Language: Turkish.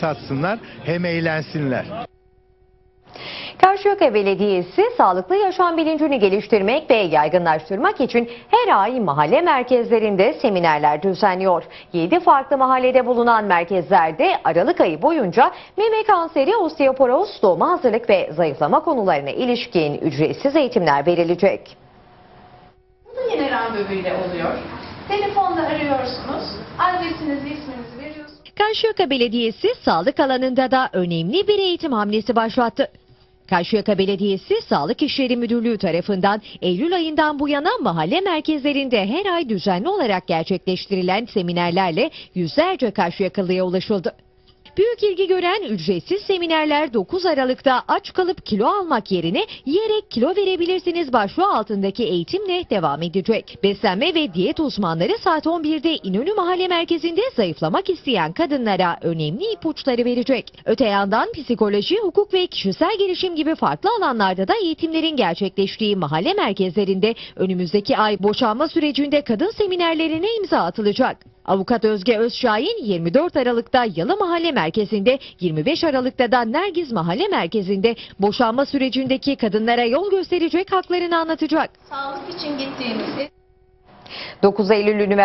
tatsınlar hem eğlensinler. Karşıyaka Belediyesi sağlıklı yaşam bilincini geliştirmek ve yaygınlaştırmak için her ay mahalle merkezlerinde seminerler düzenliyor. 7 farklı mahallede bulunan merkezlerde Aralık ayı boyunca meme kanseri, osteoporoz, doğuma hazırlık ve zayıflama konularına ilişkin ücretsiz eğitimler verilecek. Bu da yine randevuyla oluyor. Telefonla arıyorsunuz, adresinizi, isminizi veriyorsunuz. Karşıyaka Belediyesi sağlık alanında da önemli bir eğitim hamlesi başlattı. Karşıyaka Belediyesi Sağlık İşleri Müdürlüğü tarafından Eylül ayından bu yana mahalle merkezlerinde her ay düzenli olarak gerçekleştirilen seminerlerle yüzlerce Karşıyakalı'ya ulaşıldı. Büyük ilgi gören ücretsiz seminerler 9 Aralık'ta aç kalıp kilo almak yerine yiyerek kilo verebilirsiniz başlığı altındaki eğitimle devam edecek. Beslenme ve diyet uzmanları saat 11'de İnönü Mahalle Merkezi'nde zayıflamak isteyen kadınlara önemli ipuçları verecek. Öte yandan psikoloji, hukuk ve kişisel gelişim gibi farklı alanlarda da eğitimlerin gerçekleştiği mahalle merkezlerinde önümüzdeki ay boşanma sürecinde kadın seminerlerine imza atılacak. Avukat Özge Özşahin 24 Aralık'ta Yalı Mahalle Merkezi'nde, 25 Aralık'ta da Nergiz Mahalle Merkezi'nde boşanma sürecindeki kadınlara yol gösterecek haklarını anlatacak. Sağlık için gittiğimizi 9 Eylül Üniversitesi